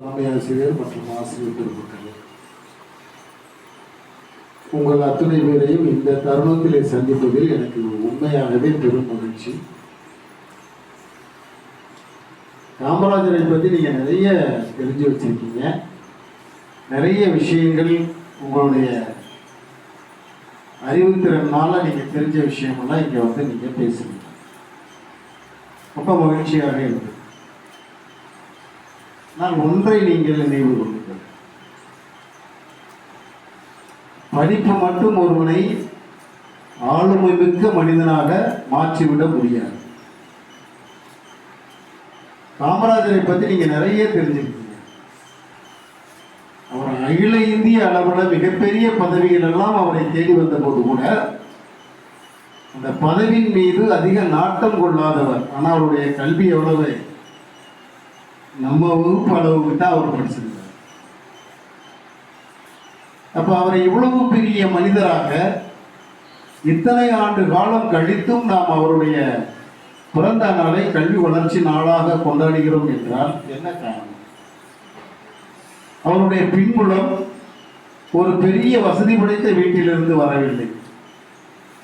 தலைமை ஆசிரியர் மற்றும் ஆசிரியர் பெருமக்களே உங்கள் அத்துணை பேரையும் இந்த தருணத்திலே சந்திப்பதில் எனக்கு உண்மையாகவே பெரும் மகிழ்ச்சி. காமராஜரை பற்றி நீங்கள் நிறைய தெரிஞ்சு வச்சிருக்கீங்க. நிறைய விஷயங்கள் உங்களுடைய அறிவுத்திறனால நீங்கள் தெரிஞ்ச விஷயமெல்லாம் இங்கே வந்து நீங்கள் பேசுறீங்க. ரொம்ப மகிழ்ச்சியாக இருக்குது நான் ஒன்றை நீங்கள் நினைவு கொள்ளுங்கள். படிப்பு மட்டும் ஒருவனை ஆளுமை மிக்க மனிதனாக மாற்றிவிட முடியாது. காமராஜரை பற்றி நீங்கள் நிறைய தெரிஞ்சிருக்கீங்க. அவர் அகில இந்திய அளவில் மிகப்பெரிய பதவிகள் எல்லாம் அவரை தேடி வந்த போது கூட அந்த பதவியின் மீது அதிக நாட்டம் கொள்ளாதவர். ஆனால் அவருடைய கல்வி எவ்வளவு? நம்ம வகுப்பு அளவுக்கு தான் அவர் படிச்சிருந்தார் அப்ப அவரை இவ்வளவு பெரிய மனிதராக இத்தனை ஆண்டு காலம் கழித்தும் நாம் அவருடைய பிறந்த நாளை கல்வி வளர்ச்சி நாளாக கொண்டாடுகிறோம் என்றால் என்ன காரணம்? அவருடைய பின்புலம் ஒரு பெரிய வசதி படைத்த வீட்டிலிருந்து வரவில்லை.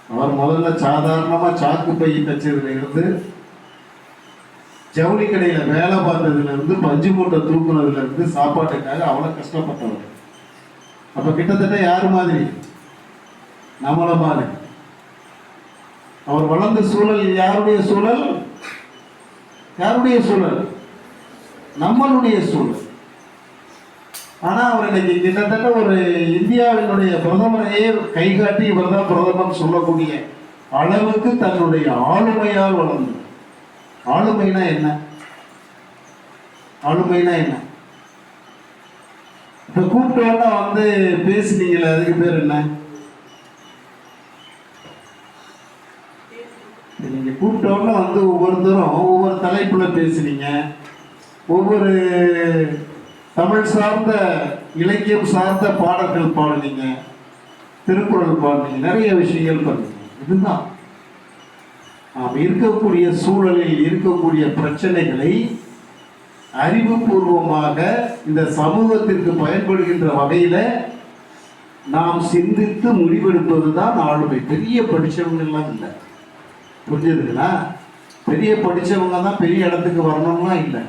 அவர் முதல்ல சாதாரணமாக சாக்கு பை தச்சதுல இருந்து ஜவுளி கடையில வேலை பார்த்ததுல இருந்து பஞ்சு மூட்டை தூக்குனதுல இருந்து சாப்பாட்டுக்காக அவ்வளவு கஷ்டப்பட்டவர். அப்ப கிட்டத்தட்ட யாரு மாதிரி? நம்மள மாதிரி. அவர் வளர்ந்த சூழல் யாருடைய சூழல்? யாருடைய சூழல்? நம்மளுடைய சூழல். ஆனா அவர் இன்னைக்கு கிட்டத்தட்ட ஒரு இந்தியாவினுடைய பிரதமரையே கை காட்டி இவர் தான் பிரதமர் சொல்லக்கூடிய அளவுக்கு தன்னுடைய ஆளுமையால் வளர்ந்தது ஆளுமைனா என்ன? ஆளுமைனா என்ன? இப்ப கூப்பிட்டோன்னா வந்து பேசுனீங்களே அதுக்கு பேர் என்ன? நீங்கள் நீங்க கூப்பிட்டோன்னா வந்து ஒவ்வொருத்தரும் ஒவ்வொரு தலைப்புல பேசுனீங்க. ஒவ்வொரு தமிழ் சார்ந்த இலக்கியம் சார்ந்த பாடல்கள் பாடுனீங்க. திருக்குறள் பாடுனீங்க. நிறைய விஷயங்கள் பண்ணீங்க. இதுதான். நாம் இருக்கக்கூடிய சூழலில் இருக்கக்கூடிய பிரச்சனைகளை அறிவுபூர்வமாக இந்த சமூகத்திற்கு பயன்படுகின்ற வகையில் நாம் சிந்தித்து முடிவெடுப்பது தான் ஆளுமை. பெரிய படித்தவங்கெல்லாம் இல்லை. புரிஞ்சதுங்களா? பெரிய படித்தவங்க தான் பெரிய இடத்துக்கு வரணும்லாம் இல்லை.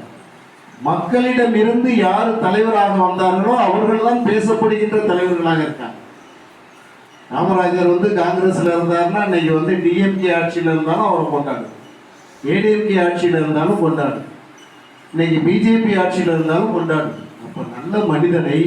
மக்களிடமிருந்து யார் தலைவராக வந்தார்களோ அவர்கள் தான் பேசப்படுகின்ற தலைவர்களாக இருக்காங்க. காமராஜர் வந்து காங்கிரஸ்ல இருந்தாருன்னா இன்னைக்கு வந்து டிஎம்கே ஆட்சியில் இருந்தாலும் அவரை கொண்டாடு ஏடிஎம்கே ஆட்சியில் இருந்தாலும் கொண்டாடு. இன்னைக்கு பிஜேபி ஆட்சியில் இருந்தாலும் கொண்டாடு. அப்போ நல்ல மனிதனை